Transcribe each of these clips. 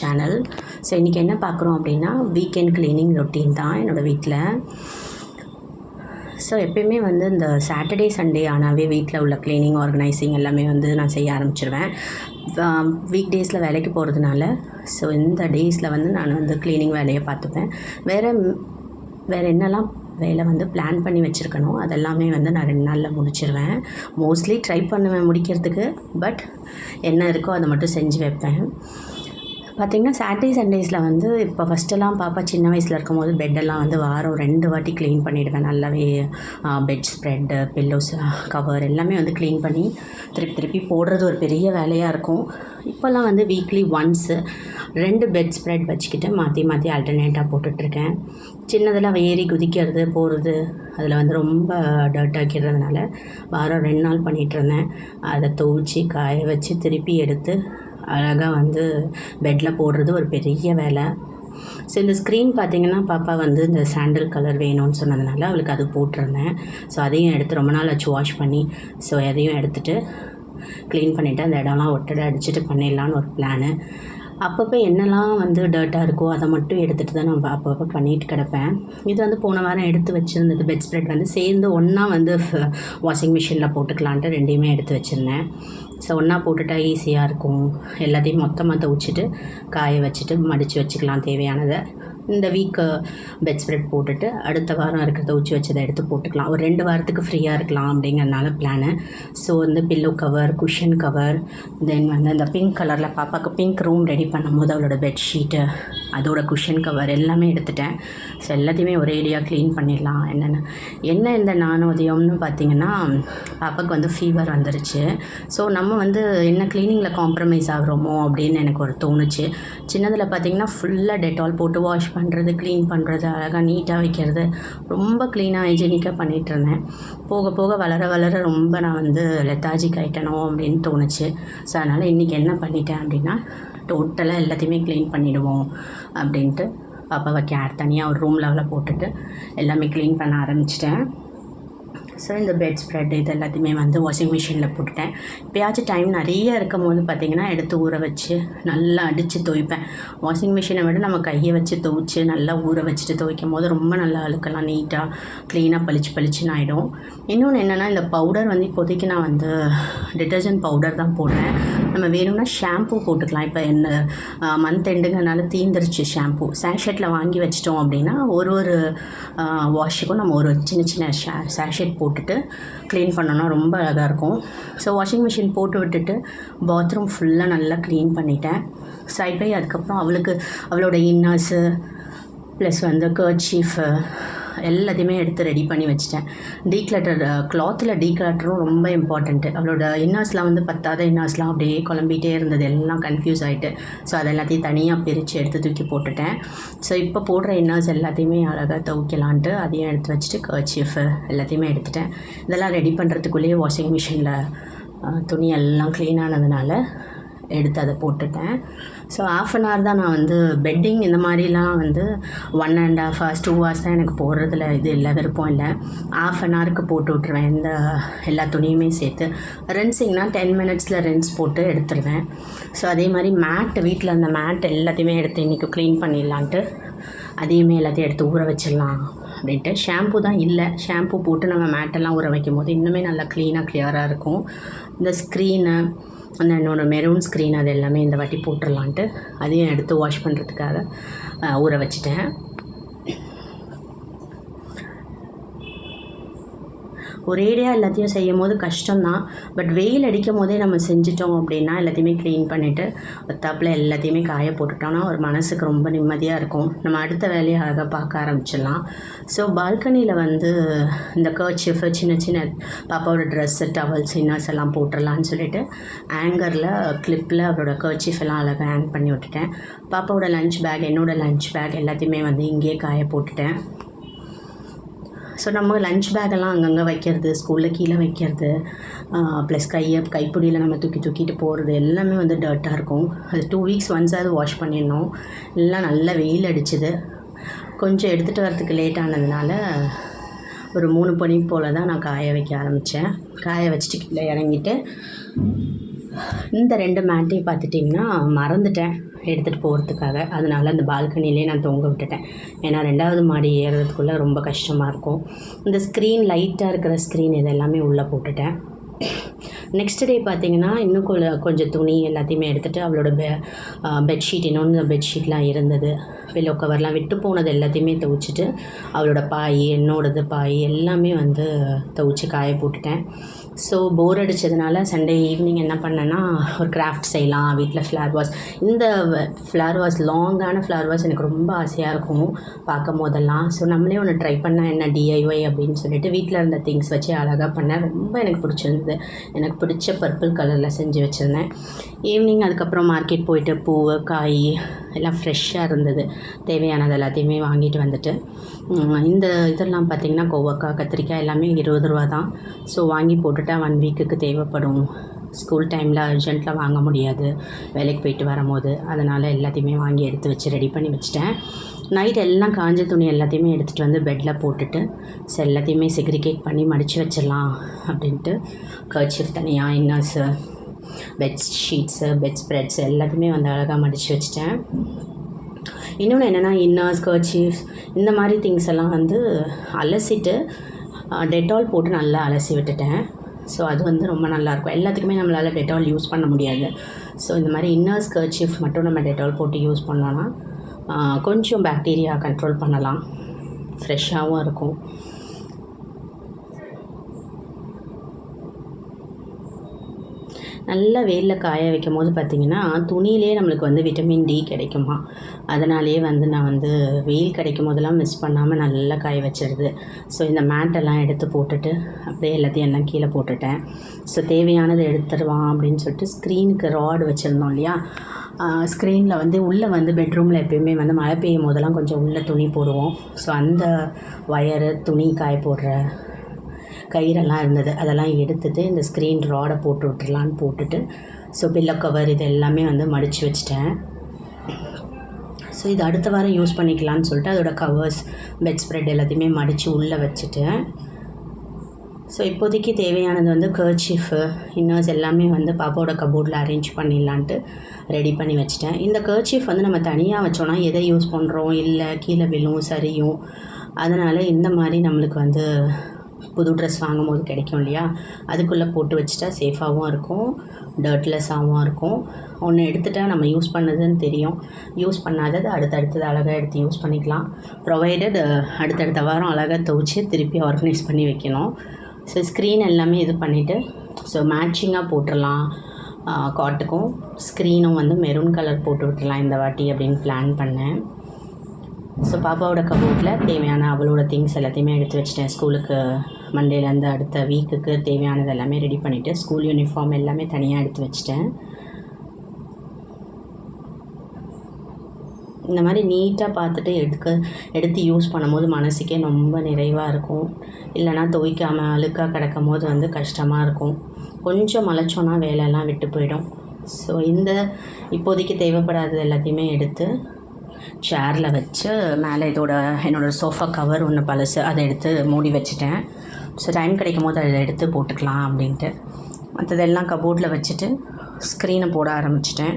Channel so இன்றைக்கி என்ன பார்க்குறோம் அப்படின்னா வீக்கெண்ட் க்ளீனிங் ரொட்டீன் தான் என்னோடய வீட்டில். ஸோ எப்பயுமே வந்து இந்த சாட்டர்டே சண்டே ஆனாவே வீட்டில் உள்ள க்ளீனிங் ஆர்கனைசிங் எல்லாமே வந்து நான் செய்ய ஆரம்பிச்சிருவேன். வீக் டேஸில் வேலைக்கு போகிறதுனால ஸோ இந்த டேஸில் வந்து நான் வந்து க்ளீனிங் வேலையை பார்த்துப்பேன். வேறு வேறு என்னெல்லாம் வேலை வந்து பிளான் பண்ணி வச்சுருக்கணும் அதெல்லாமே வந்து நான் ரெண்டு நாளில் முடிச்சிருவேன். மோஸ்ட்லி ட்ரை பண்ணுவேன் முடிக்கிறதுக்கு பட் என்ன இருக்கோ அதை மட்டும் செஞ்சு வைப்பேன். பார்த்திங்கன்னா சாட்டர்டே சண்டேஸில் வந்து இப்போ ஃபஸ்ட்டெல்லாம் பாப்பா சின்ன வயசில் இருக்கும்போது பெட்டெல்லாம் வந்து வாரம் ரெண்டு வாட்டி க்ளீன் பண்ணிவிடுவேன் நல்லாவே பெட் ஸ்ப்ரெட்டு பில்லோஸ் கவர் எல்லாமே வந்து க்ளீன் பண்ணி திருப்பி திருப்பி போடுறது ஒரு பெரிய வேலையாக இருக்கும். இப்போல்லாம் வந்து வீக்லி ஒன்ஸு ரெண்டு பெட் ஸ்ப்ரெட் வச்சுக்கிட்டு மாற்றி மாற்றி ஆல்டர்னேட்டாக போட்டுட்ருக்கேன். சின்னதெல்லாம் ஏறி குதிக்கிறது போகிறது அதில் வந்து ரொம்ப டர்ட் ஆக்கிறதுனால வாரம் ரெண்டு நாள் பண்ணிகிட்ருந்தேன் அதை துவச்சி காய வச்சு திருப்பி எடுத்து அழகாக வந்து பெட்டில் போடுறது ஒரு பெரிய வேலை. ஸோ இந்த ஸ்க்ரீன் பார்த்திங்கன்னா பாப்பா வந்து இந்த சாண்டல் கலர் வேணும்னு சொன்னதுனால அவளுக்கு அது போட்டிருந்தேன். ஸோ அதையும் எடுத்து ரொம்ப நாள் ஆச்சு வாஷ் பண்ணி. ஸோ அதையும் எடுத்துகிட்டு க்ளீன் பண்ணிவிட்டு அந்த இடம்லாம் ஒட்டடை அடிச்சுட்டு பண்ணிடலான்னு ஒரு பிளானு அப்பப்போ என்னெல்லாம் வந்து டர்ட்டாக இருக்கோ அதை மட்டும் எடுத்துகிட்டு தான் நான் அப்பப்போ பண்ணிட்டு கிடப்பேன். இது வந்து போன வாரம் எடுத்து வச்சுருந்தது பெட் ஸ்ப்ரெட் வந்து சேர்ந்து ஒன்றா வந்து வாஷிங் மிஷினில் போட்டுக்கலான்ட்டு ரெண்டையுமே எடுத்து வச்சுருந்தேன். ஸோ ஒன்றா போட்டுட்டா ஈஸியாக இருக்கும். எல்லாத்தையும் மொத்தமாக துவச்சிட்டு காய வச்சுட்டு மடித்து வச்சுக்கலாம் தேவையானதை. இந்த வீக்கு பெட் ஸ்ப்ரெட் போட்டுட்டு அடுத்த வாரம் இருக்கிறத உச்சி வச்சதை எடுத்து போட்டுக்கலாம். ஒரு ரெண்டு வாரத்துக்கு ஃப்ரீயாக இருக்கலாம் அப்படிங்கிறனால பிளானு ஸோ வந்து pillow cover cushion cover then வந்து அந்த பிங்க் கலரில் பாப்பாவுக்கு பிங்க் ரூம் ரெடி பண்ணும்போது அவளோட பெட்ஷீட்டு அதோட குஷன் கவர் எல்லாமே எடுத்துட்டேன். ஸோ எல்லாத்தையுமே ஒரேடியாக க்ளீன் பண்ணிடலாம். என்னென்ன என்ன இந்த நானோதயம்னு பார்த்தீங்கன்னா பாப்பாவுக்கு வந்து ஃபீவர் வந்துருச்சு. ஸோ நம்ம வந்து என்ன க்ளீனிங்கில் காம்ப்ரமைஸ் ஆகிறோமோ அப்படின்னு எனக்கு ஒரு தோணுச்சு. சின்னதில் பார்த்தீங்கன்னா ஃபுல்லாக டெட்டால் போட்டு வாஷ் பண்ணுறது க்ளீன் பண்ணுறது அழகாக நீட்டாக வைக்கிறது ரொம்ப க்ளீனாக ஹைஜீனிக்காக பண்ணிகிட்டு இருந்தேன். போக போக வளர வளர ரொம்ப நான் வந்து லெத்தாஜிக் ஆகிட்டனோ அப்படின்னு தோணுச்சு. ஸோ அதனால் இன்றைக்கி என்ன பண்ணிட்டேன் அப்படின்னா டோட்டலாக எல்லாத்தையுமே க்ளீன் பண்ணிவிடுவோம் அப்படின்ட்டு. பாப்பாவை கேர் தனியாக ஒரு ரூம் லெவலில் போட்டுட்டு எல்லாமே க்ளீன் பண்ண ஆரம்பிச்சிட்டேன். ஸோ இந்த பெட் ஸ்ப்ரெட் இது எல்லாத்தையுமே வந்து வாஷிங் மிஷினில் போட்டுட்டேன். இப்போயாச்சும் டைம் நிறைய இருக்கும் போது பார்த்திங்கன்னா எடுத்து ஊற வச்சு நல்லா அடித்து துவைப்பேன். வாஷிங் மிஷினை விட நம்ம கையை வச்சு துவைச்சி நல்லா ஊற வச்சுட்டு துவைக்கும் போது ரொம்ப நல்லா அழுக்கெல்லாம் நீட்டாக க்ளீனாக பளிச்சு பளிச்சுன்னு ஆகிடும் இன்னொன்று என்னென்னா இந்த பவுடர் வந்து இப்போதைக்கு நான் வந்து டிட்டர்ஜென்ட் பவுடர் தான் போடுறேன். நம்ம வேணும்னா ஷாம்பூ போட்டுக்கலாம். இப்போ என்ன மந்த் எண்டுங்கிறனால தீந்துருச்சு ஷாம்பூ சேஷெட்டில் வாங்கி வச்சிட்டோம் அப்படின்னா ஒரு ஒரு வாஷுக்கும் நம்ம ஒரு சின்ன சின்ன ஷே சேஷெட் போட்டுட்டு க்ளீன் பண்ணோன்னா ரொம்ப அழகாக இருக்கும். ஸோ வாஷிங் மிஷின் போட்டு விட்டுட்டு பாத்ரூம் ஃபுல்லாக நல்லா க்ளீன் பண்ணிட்டேன். சைட் பை அதுக்கப்புறம் அவளுக்கு அவளோட இன்னர்ஸு ப்ளஸ் வந்து கர்ச்சீஃபு எல்லாத்தையுமே எடுத்து ரெடி பண்ணி வச்சுட்டேன். டீக்ளட்டர் கிளாத்தில் டீக்ளட்டரும் ரொம்ப இம்பார்ட்டண்ட்டு அவளோட இன்னர்ஸ்லாம் வந்து பத்தாத இன்னர்ஸ்லாம் அப்படியே குழம்பிகிட்டே இருந்தது. எல்லாம் கன்ஃபியூஸ் ஆகிட்டு ஸோ அது எல்லாத்தையும் தனியாக பிரித்து எடுத்து தூக்கி போட்டுட்டேன். ஸோ இப்போ போடுற இன்னர்ஸ் எல்லாத்தையுமே அழகாக துவைக்கலான்ட்டு அதையும் எடுத்து வச்சுட்டு கர்ச்சீஃபு எல்லாத்தையுமே எடுத்துட்டேன். இதெல்லாம் ரெடி பண்ணுறதுக்குள்ளேயே வாஷிங் மிஷினில் துணி எல்லாம் க்ளீன் ஆனதுனால எடுத்து அதை போட்டுட்டேன். ஸோ ஆஃப் அன் ஹவர் தான் நான் வந்து பெட்டிங் இந்த மாதிரிலாம் வந்து one and half hours two hours தான் எனக்கு போடுறதுல இது இல்லை விருப்பம் இல்லை. ஆஃப் அன் ஹவருக்கு போட்டு விட்ருவேன் இந்த எல்லா துணியுமே சேர்த்து ரென்சிங்னா டென் மினிட்ஸில் ரென்ஸ் போட்டு எடுத்துருவேன். ஸோ அதே மாதிரி மேட் வீட்டில் அந்த மேட் எல்லாத்தையுமே எடுத்து இன்றைக்கி க்ளீன் பண்ணிடலான்ட்டு அதையுமே எல்லாத்தையும் எடுத்து ஊற வச்சிடலாம் அப்படின்ட்டு. ஷாம்பு தான் இல்லை. ஷாம்பு போட்டு நம்ம மேட்டெல்லாம் ஊற வைக்கும் போது இன்னுமே நல்லா க்ளீனாக க்ளியராக இருக்கும். இந்த ஸ்க்ரீனு அந்த என்னோடய மெரூன் ஸ்க்ரீன் அது எல்லாமே இந்த வாட்டி போட்டுடலான்ட்டு அதையும் எடுத்து வாஷ் பண்ணுறதுக்காக ஊற வச்சுட்டேன். ஒரேடியாக எல்லாத்தையும் செய்யும் போது கஷ்டம்தான். பட் வெயில் அடிக்கும் போதே நம்ம செஞ்சிட்டோம் அப்படின்னா எல்லாத்தையுமே க்ளீன் பண்ணிவிட்டு ஒத்தாப்பில் எல்லாத்தையுமே காய போட்டுட்டோம்னா ஒரு மனசுக்கு ரொம்ப நிம்மதியாக இருக்கும். நம்ம அடுத்த வேலையை அழகாக பார்க்க ஆரம்பிச்சிடலாம். ஸோ பால்கனியில் வந்து இந்த கர்ச்சிஃப் சின்ன சின்ன பாப்பாவோட ட்ரெஸ்ஸு டவல்ஸ் இன்னர்ஸ் எல்லாம் போட்டுடலான்னு சொல்லிட்டு ஆங்கரில் கிளிப்பில் அவரோட கர்ச்சிஃப் எல்லாம் அழகாக ஹேங் பண்ணி விட்டுட்டேன். பாப்பாவோட லஞ்ச் பேக் என்னோடய லஞ்ச் பேக் எல்லாத்தையுமே வந்து இங்கேயே காய போட்டுட்டேன். ஸோ நம்ம லஞ்ச் பேக்கெல்லாம் அங்கங்கே வைக்கிறது ஸ்கூலில் கீழே வைக்கிறது ப்ளஸ் கையை கைப்பிடியில் நம்ம தூக்கி தூக்கிட்டு போகிறது எல்லாமே வந்து டர்ட்டாக இருக்கும். அது டூ வீக்ஸ் ஒன்ஸாவது வாஷ் பண்ணிடணும். எல்லாம் நல்லா வெயில் அடிச்சுது. கொஞ்சம் எடுத்துகிட்டு வரதுக்கு லேட் ஆனதுனால ஒரு மூணு மணி போல் தான் நான் காய வைக்க ஆரம்பித்தேன் காய வச்சுட்டு கீழே இறங்கிட்டு இந்த ரெண்டு மேட்டையும் பார்த்துட்டிங்கன்னா மறந்துட்டேன் எடுத்துகிட்டு போகிறதுக்காக அதனால் அந்த பால்கனிலே நான் தொங்க விட்டுட்டேன். ஏன்னா ரெண்டாவது மாடி ஏறுறதுக்குள்ளே ரொம்ப கஷ்டமாக இருக்கும். இந்த ஸ்க்ரீன் லைட்டாக இருக்கிற ஸ்க்ரீன் இதெல்லாமே உள்ளே போட்டுட்டேன். நெக்ஸ்ட் டே பார்த்தீங்கன்னா இன்னும் கொஞ்ச கொஞ்சம் துணி எல்லாத்தையுமே எடுத்துகிட்டு அவளோட பெ பெட்ஷீட் இன்னொன்று பெட்ஷீட்லாம் இருந்தது. பில்லோ கவர்லாம் விட்டு போனது எல்லாத்தையுமே துவைச்சிட்டு அவளோட பாய் என்னோடது பாய் எல்லாமே வந்து துவைச்சி காய போட்டுட்டேன். ஸோ போர் அடித்ததுனால சண்டே ஈவினிங் என்ன பண்ணேன்னா ஒரு கிராஃப்ட் செய்யலாம் வீட்டில் ஃப்ளவர் வாஸ் இந்த ஃப்ளவர் வாஸ் லாங்கான ஃப்ளவர் வாஸ் எனக்கு ரொம்ப ஆசையாக இருக்கும் பார்க்கும் போதெல்லாம் ஸோ நம்மளே ஒன்று ட்ரை பண்ணால் என்ன டிஐஒய் அப்படின்னு சொல்லிட்டு வீட்டில் இருந்த திங்ஸ் வச்சு அழகாக பண்ணேன். ரொம்ப எனக்கு பிடிச்சிருந்தது. எனக்கு பிடிச்ச பர்பிள் கலரில் செஞ்சு வச்சுருந்தேன். ஈவினிங் அதுக்கப்புறம் மார்க்கெட் போயிட்டு பூ காய் எல்லாம் ஃப்ரெஷ்ஷாக இருந்தது. தேவையானது எல்லாத்தையுமே வாங்கிட்டு வந்துட்டு இந்த இதெல்லாம் பார்த்திங்கன்னா கொவ்வக்காய் கத்திரிக்காய் எல்லாமே இருபது ரூபா தான். ஸோ வாங்கி போட்டுட்டா ஒன் வீக்குக்கு தேவைப்படும். ஸ்கூல் டைமில் அர்ஜென்ட்டில் வாங்க முடியாது. வேலைக்கு போயிட்டு வரும்போது. அதனால் எல்லாத்தையுமே வாங்கி எடுத்து வச்சு ரெடி பண்ணி வச்சுட்டேன். நைட் எல்லாம் காஞ்ச துணி எல்லாத்தையுமே எடுத்துகிட்டு வந்து பெட்டில் போட்டுட்டு ஸோ எல்லாத்தையுமே செக்ரிகேட் பண்ணி மடித்து வச்சிடலாம் அப்படின்ட்டு கர்ச்சிஃப் தனியாக inners bed sheets bed spreads எல்லாத்தையுமே வந்து அழகாக மடித்து வச்சிட்டேன். இன்னொன்று என்னென்னா இன்னர்ஸ் கர்ச்சீஃப்ஸ் இந்த மாதிரி திங்ஸ் எல்லாம் வந்து அலசிட்டு டெட்டால் போட்டு நல்லா அலசி விட்டுட்டேன். ஸோ அது வந்து ரொம்ப நல்லாயிருக்கும் எல்லாத்துக்குமே நம்மளால் டெட்டால் யூஸ் பண்ண முடியாது. ஸோ இந்த மாதிரி இன்னர்ஸ் கர்ச்சீஃப் மட்டும் நம்ம டெட்டால் போட்டு யூஸ் பண்ணோன்னா கொஞ்சம் பேக்டீரியா கண்ட்ரோல் பண்ணலாம். ஃப்ரெஷ்ஷாகவும் இருக்கும். நல்லா வெயிலில் காய வைக்கும் போது பார்த்திங்கன்னா துணியிலே நம்மளுக்கு வந்து விட்டமின் டி கிடைக்குமா? அதனாலேயே வந்து நான் வந்து வெயில் கிடைக்கும் போதெல்லாம் மிஸ் பண்ணாமல் நல்லா காய வச்சிடுது ஸோ இந்த மேட்டெல்லாம் எடுத்து போட்டுட்டு அப்படியே எல்லாத்தையும் எல்லாம் கீழே போட்டுட்டேன். ஸோ தேவையானதை எடுத்துருவான் அப்படின்னு சொல்லிட்டு ஸ்க்ரீனுக்கு ராடு வச்சுருந்தோம் இல்லையா? ஸ்க்ரீனில் வந்து உள்ளே வந்து பெட்ரூமில் எப்பயுமே வந்து மழை பெய்யும் போதெல்லாம் கொஞ்சம் உள்ளே துணி போடுவோம். ஸோ அந்த ஒயரு துணி காய போடுற கயிறெல்லாம் இருந்தது. அதெல்லாம் எடுத்துட்டு இந்த ஸ்க்ரீன் ராடை போட்டு விட்டுறலான்னு போட்டுட்டு ஸோ பில்லோ கவர் இது எல்லாமே வந்து மடித்து வச்சிட்டேன். ஸோ இது அடுத்த வாரம் யூஸ் பண்ணிக்கலான்னு சொல்லிட்டு அதோட கவர்ஸ் பெட் ஸ்ப்ரெட் எல்லாத்தையுமே மடித்து உள்ளே வச்சுட்டேன். ஸோ இப்போதைக்கு தேவையானது வந்து கர்ச்சீஃபு இன்னர்ஸ் எல்லாமே வந்து பாப்பாவோட கபோர்டில் அரேஞ்ச் பண்ணிடலான்ட்டு ரெடி பண்ணி வச்சுட்டேன். இந்த கர்ச்சீஃப் வந்து நம்ம தனியாக வச்சோன்னா எதை யூஸ் பண்ணுறோம் இல்லை கீழே விழும் சரியும். அதனால் இந்த மாதிரி நம்மளுக்கு வந்து புது ட்ரெஸ் வாங்கும் போது கிடைக்கும் இல்லையா? அதுக்குள்ளே போட்டு வச்சுட்டா சேஃபாகவும் இருக்கும் டர்ட்லெஸ்ஸாகவும் இருக்கும். ஒன்று எடுத்துட்டால் நம்ம யூஸ் பண்ணதுன்னு தெரியும். யூஸ் பண்ணாதது அடுத்தடுத்தது அழகாக எடுத்து யூஸ் பண்ணிக்கலாம். ப்ரொவைடட் அடுத்தடுத்த வாரம் அழகாக துவைச்சி திருப்பி ஆர்கனைஸ் பண்ணி வைக்கணும். ஸோ ஸ்க்ரீன் எல்லாமே இது பண்ணிவிட்டு ஸோ மேட்சிங்காக போட்டுடலாம். காட்டுக்கும் ஸ்க்ரீனும் வந்து மெரூன் கலர் போட்டு விட்டுலாம் இந்த வாட்டி அப்படின்னு பிளான் பண்ணேன். ஸோ பாப்பாவோட கபோர்டில் தேவையான அவளோட திங்ஸ் எல்லாத்தையுமே எடுத்து வச்சிட்டேன். ஸ்கூலுக்கு மண்டேலேருந்து அடுத்த வீக்குக்கு தேவையானது எல்லாமே ரெடி பண்ணிவிட்டு ஸ்கூல் யூனிஃபார்ம் எல்லாமே தனியாக எடுத்து வச்சிட்டேன். இந்த மாதிரி நீட்டாக பார்த்துட்டு எடுக்க எடுத்து யூஸ் பண்ணும்போது மனசுக்கே ரொம்ப நிறைவாக இருக்கும். இல்லைனா துவைக்காமல் அழுக்காக கிடக்கும் போது வந்து கஷ்டமாக இருக்கும். கொஞ்சம் மலைச்சோன்னா வேலையெல்லாம் விட்டு போயிடும். ஸோ இந்த இப்போதைக்கு தேவைப்படாதது எல்லாத்தையுமே எடுத்து சேரில் வச்சு மேலே இதோட என்னோடய சோஃபா கவர் ஒன்று பழசு அதை எடுத்து மூடி வச்சுட்டேன். ஸோ டைம் கிடைக்கும் போது அதை எடுத்து போட்டுக்கலாம் அப்படின்ட்டு. மற்றதெல்லாம் கபோர்டில் வச்சுட்டு ஸ்க்ரீனை போட ஆரம்பிச்சிட்டேன்.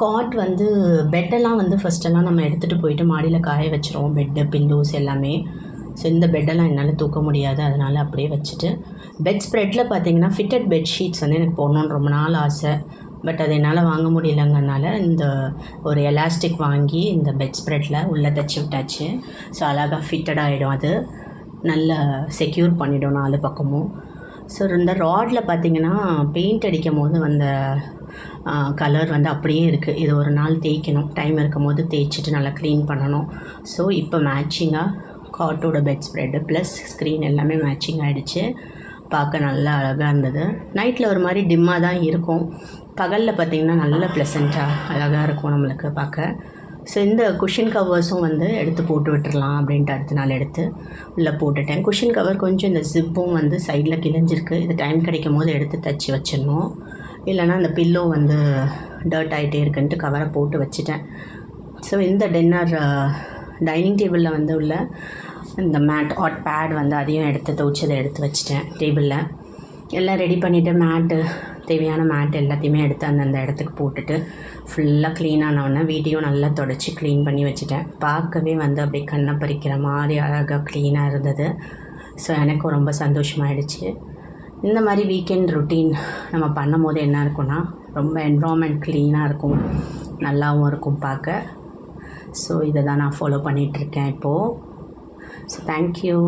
காட் வந்து பெட்டெல்லாம் வந்து ஃபஸ்ட்டெல்லாம் நம்ம எடுத்துகிட்டு போயிட்டு மாடியில் காய வச்சுருவோம். பெட்டு பில்லோஸ் எல்லாமே. ஸோ இந்த பெட்டெல்லாம் என்னால் தூக்க முடியாது. அதனால் அப்படியே வச்சுட்டு பெட் ஸ்ப்ரெட்டில் பார்த்தீங்கன்னா ஃபிட்டட் பெட்ஷீட்ஸ் வந்து எனக்கு போடணுன்னு ரொம்ப நாள் ஆசை. பட் அது என்னால் வாங்க முடியலங்கிறனால இந்த ஒரு எலாஸ்டிக் வாங்கி இந்த பெட் ஸ்ப்ரெட்டில் உள்ளே தைச்சி விட்டாச்சு. ஸோ அழகாக ஃபிட்டட் ஆகிடும் அது. நல்லா செக்யூர் பண்ணிடும் நாலு பக்கமும். ஸோ இந்த ராடில் பார்த்தீங்கன்னா பெயிண்ட் அடிக்கும் போது வந்த கலர் வந்து அப்படியே இருக்குது இது ஒரு நாள் தேய்க்கணும். டைம் இருக்கும் போது தேய்ச்சிட்டு நல்லா க்ளீன் பண்ணணும். ஸோ இப்போ மேட்சிங்காக காட்டோட பெட் ஸ்ப்ரெட்டு ப்ளஸ் ஸ்க்ரீன் எல்லாமே மேட்சிங் ஆகிடுச்சு பார்க்க நல்லா அழகாக இருந்தது. நைட்டில் ஒரு மாதிரி டிம்மாக தான் இருக்கும். பகலில் பார்த்திங்கன்னா நல்ல ப்ளசண்ட்டாக அழகாக இருக்கும் நம்மளுக்கு பார்க்க. ஸோ இந்த குஷின் கவர்ஸும் வந்து எடுத்து போட்டு விட்டுறலாம் அப்படின்ட்டு அடுத்த நாள் எடுத்து உள்ளே போட்டுட்டேன். குஷின் கவர் கொஞ்சம் இந்த ஜிப்பும் வந்து சைடில் கிழிஞ்சிருக்கு. இது டைம் கிடைக்கும் போது எடுத்து தச்சு வச்சிடணும். இல்லைன்னா அந்த பில்லோ வந்து டர்ட் ஆகிட்டே இருக்குன்ட்டு கவரை போட்டு வச்சுட்டேன். ஸோ இந்த டின்னர் டைனிங் டேபிளில் வந்து உள்ள இந்த மேட் ஹாட் பேட் வந்து அதையும் எடுத்து துவைச்சதை எடுத்து வச்சிட்டேன் டேபிளில். எல்லாம் ரெடி பண்ணிவிட்டு மேட்டு தேவையான மேட் எல்லாத்தையுமே எடுத்து அந்தந்த இடத்துக்கு போட்டுட்டு ஃபுல்லாக க்ளீன் ஆனவுடனே வீட்டையும் நல்லா தொடச்சி க்ளீன் பண்ணி வச்சுட்டேன். பார்க்கவே வந்து அப்படியே கண்ணை பறிக்கிற மாதிரி அழகாக க்ளீனாக இருந்தது. ஸோ எனக்கும் ரொம்ப சந்தோஷமாயிடுச்சு. இந்த மாதிரி வீக்கெண்ட் ருட்டீன் நம்ம பண்ணும் போது என்ன இருக்கும்னா ரொம்ப என்வரான்மெண்ட் க்ளீனாக இருக்கும். நல்லாவும் இருக்கும் பார்க்க. ஸோ இதை தான் நான் ஃபாலோ பண்ணிகிட்ருக்கேன் இப்போது ஸோ தேங்க்யூ